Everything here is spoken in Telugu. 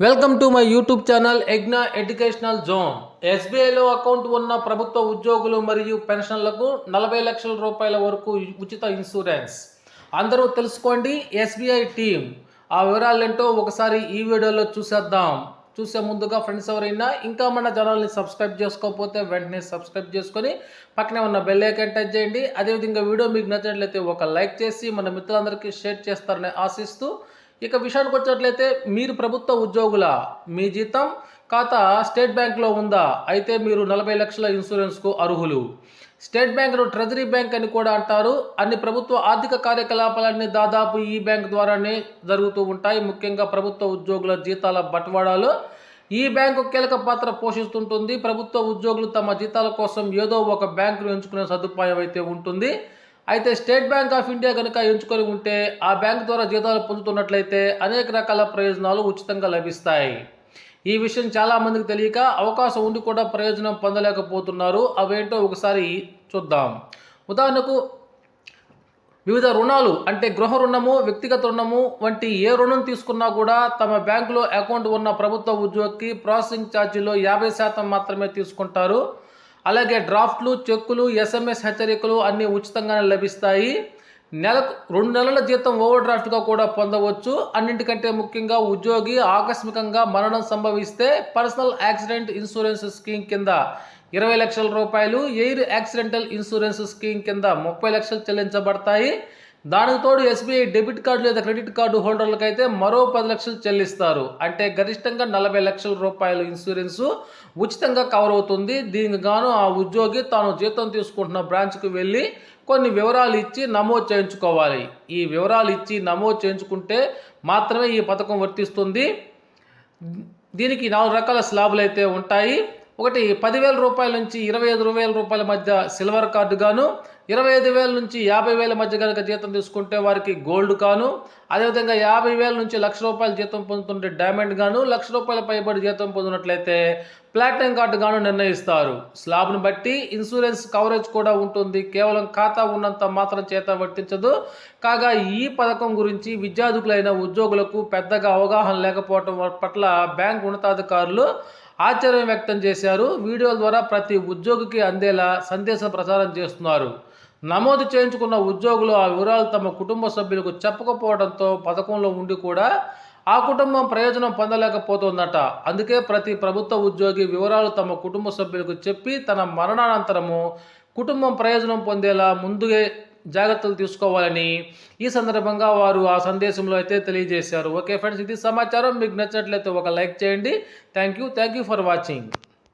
Welcome to my YouTube channel ఎగ్నా educational zone ఎస్బీఐలో అకౌంట్ ఉన్న ప్రభుత్వ ఉద్యోగులు మరియు పెన్షన్లకు నలభై లక్షల రూపాయల వరకు ఉచిత ఇన్సూరెన్స్ అందరూ తెలుసుకోండి ఎస్బీఐ టీం ఆ వివరాలేంటో ఒకసారి ఈ వీడియోలో చూసేద్దాం. చూసే ముందుగా ఫ్రెండ్స్ ఎవరైనా ఇంకా మన ఛానల్ని సబ్స్క్రైబ్ చేసుకోకపోతే వెంటనే సబ్స్క్రైబ్ చేసుకొని పక్కనే ఉన్న బెల్ ఐకాన్ టచ్ చేయండి. అదేవిధంగా వీడియో మీకు నచ్చినట్లయితే ఒక లైక్ చేసి మన మిత్రులందరికీ షేర్ చేస్తారని ఆశిస్తూ ఇక విషయానికి వచ్చినట్లయితే మీరు ప్రభుత్వ ఉద్యోగుల మీ జీతం ఖాతా స్టేట్ బ్యాంక్లో ఉందా? అయితే మీరు నలభై లక్షల ఇన్సూరెన్స్కు అర్హులు. స్టేట్ బ్యాంకును ట్రెజరీ బ్యాంక్ అని కూడా అంటారు. అన్ని ప్రభుత్వ ఆర్థిక కార్యకలాపాలన్నీ దాదాపు ఈ బ్యాంక్ ద్వారానే జరుగుతూ ఉంటాయి. ముఖ్యంగా ప్రభుత్వ ఉద్యోగుల జీతాల బట్వాడాలు. ఈ బ్యాంకు కీలక పాత్ర పోషిస్తుంటుంది. ప్రభుత్వ ఉద్యోగులు తమ జీతాల కోసం ఏదో ఒక బ్యాంకును ఎంచుకునే సదుపాయం అయితే ఉంటుంది. అయితే స్టేట్ బ్యాంక్ ఆఫ్ ఇండియా కనుక ఎంచుకొని ఉంటే ఆ బ్యాంక్ ద్వారా జీతాలు పొందుతున్నట్లయితే అనేక రకాల ప్రయోజనాలు ఉచితంగా లభిస్తాయి. ఈ విషయం చాలా మందికి తెలియక అవకాశం ఉండి కూడా ప్రయోజనం పొందలేకపోతున్నారు. అవేంటో ఒకసారి చూద్దాం. ఉదాహరణకు వివిధ రుణాలు అంటే గృహ రుణము వ్యక్తిగత రుణము వంటి ఏ రుణం తీసుకున్నా కూడా తమ బ్యాంకులో అకౌంట్ ఉన్న ప్రభుత్వ ఉద్యోగికి ప్రాసెసింగ్ ఛార్జీలో యాభై శాతం మాత్రమే తీసుకుంటారు. అలాగే డ్రాఫ్ట్లు చెక్కులు ఎస్ఎంఎస్ హెచ్చరికలు అన్నీ ఉచితంగానే లభిస్తాయి. నెలకు రెండు నెలల జీతం ఓవర్ డ్రాఫ్ట్గా కూడా పొందవచ్చు. అన్నింటికంటే ముఖ్యంగా ఉద్యోగి ఆకస్మికంగా మరణం సంభవిస్తే పర్సనల్ యాక్సిడెంట్ ఇన్సూరెన్స్ స్కీమ్ కింద ఇరవై లక్షల రూపాయలు ఎయిర్ యాక్సిడెంటల్ ఇన్సూరెన్స్ స్కీమ్ కింద ముప్పై లక్షలు చెల్లించబడతాయి. దానికి తోడు ఎస్బీఐ డెబిట్ కార్డు లేదా క్రెడిట్ కార్డు హోల్డర్లకు అయితే మరో పది లక్షలు చెల్లిస్తారు. అంటే గరిష్టంగా నలభై లక్షల రూపాయల ఇన్సూరెన్స్ ఉచితంగా కవర్ అవుతుంది. దీనికి గాను ఆ ఉద్యోగి తాను జీతం తీసుకుంటున్న బ్రాంచ్కి వెళ్ళి కొన్ని వివరాలు ఇచ్చి నమోదు చేయించుకోవాలి. ఈ వివరాలు ఇచ్చి నమోదు చేయించుకుంటే మాత్రమే ఈ పథకం వర్తిస్తుంది. దీనికి నాలుగు రకాల స్లాబులు అయితే ఉంటాయి. ఒకటి పదివేల రూపాయల నుంచి ఇరవై ఐదు వేల రూపాయల మధ్య సిల్వర్ కార్డు గాను ఇరవై ఐదు వేల నుంచి యాభై వేల మధ్య కనుక జీతం తీసుకుంటే వారికి గోల్డ్ కాను. అదేవిధంగా యాభై వేల నుంచి లక్ష రూపాయల జీతం పొందుతుంటే డైమండ్ గాను లక్ష రూపాయల పైబడి జీతం పొందినట్లయితే ప్లాటినం కార్డు గాను నిర్ణయిస్తారు. స్లాబ్ను బట్టి ఇన్సూరెన్స్ కవరేజ్ కూడా ఉంటుంది. కేవలం ఖాతా ఉన్నంత మాత్రం చేత వర్తించదు. కాగా ఈ పథకం గురించి విద్యార్థులైన ఉద్యోగులకు పెద్దగా అవగాహన లేకపోవడం పట్ల బ్యాంక్ ఉన్నతాధికారులు ఆశ్చర్యం వ్యక్తం చేశారు. వీడియోల ద్వారా ప్రతి ఉద్యోగికి అందేలా సందేశం ప్రచారం చేస్తున్నారు. నమోదు చేయించుకున్న ఉద్యోగులు ఆ వివరాలు తమ కుటుంబ సభ్యులకు చెప్పకపోవడంతో పథకంలో ఉండి కూడా ఆ కుటుంబం ప్రయోజనం పొందలేకపోతుందట. అందుకే ప్రతి ప్రభుత్వ ఉద్యోగి వివరాలు తమ కుటుంబ సభ్యులకు చెప్పి తన మరణానంతరము కుటుంబం ప్రయోజనం పొందేలా ముందుగా జాగ్రత్తలు తీసుకోవాలని ఈ సందర్భంగా వారు ఆ సందేశంలో అయితే తెలియజేశారు. ఓకే ఫ్రెండ్స్ ఇది సమాచారం. మీకు నచ్చినట్లయితే ఒక లైక్ చేయండి. Thank you. Thank you for watching.